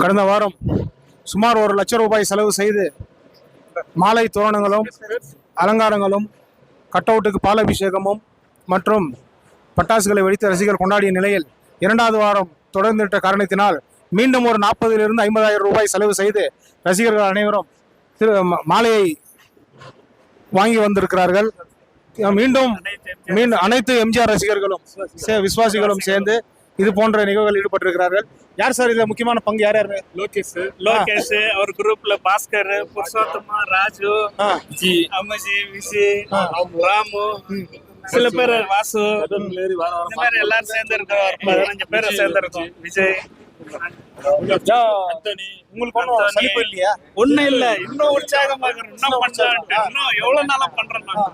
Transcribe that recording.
கடந்த வாரம் சுமார் ஒரு லட்சம் ரூபாய் செலவு செய்து மாலை தோரணங்களும் அலங்காரங்களும் கட் அவுட்டுக்கு பாலாபிஷேகமும் மற்றும் பட்டாசுகளை வெடித்து ரசிகர்கள் கொண்டாடிய நிலையில் இரண்டாவது வாரம் தொடர்ந்துட்ட காரணத்தினால் மீண்டும் ஒரு நாற்பதிலிருந்து ஐம்பதாயிரம் ரூபாய் செலவு செய்து ரசிகர்கள் அனைவரும் திரு மாலையை வாங்கி வந்திருக்கிறார்கள். மீண்டும் மீண்டும் அனைத்து எம்ஜிஆர் ரசிகர்களும் சே- விசுவாசிகளும் சேர்ந்து இது போன்ற நிகழ்வுகள் ஈடுபட்டிருக்கிறார்கள். யார் சார் இதுல முக்கியமான பங்கு? யார் யாரு? லோகேஷ். லோகேஷ் அவர் குரூப்ல பாஸ்கர் புருஷோத்தமா ராஜு. ஜி. அம்மஜி விசி ராமு சில பேர் வாசு. இந்த மாதிரி எல்லாரும் சேர்ந்து இருக்கோம் பதினஞ்சு பேர் சேர்ந்து இருக்கோம் விஜய். உங்களுக்கு ஒண்ணும் இல்ல. இன்னும் உற்சாகமா இருக்கணும் இன்னும் பண்ணலாம் இன்னும் எவ்வளவு நாளா பண்றோம்.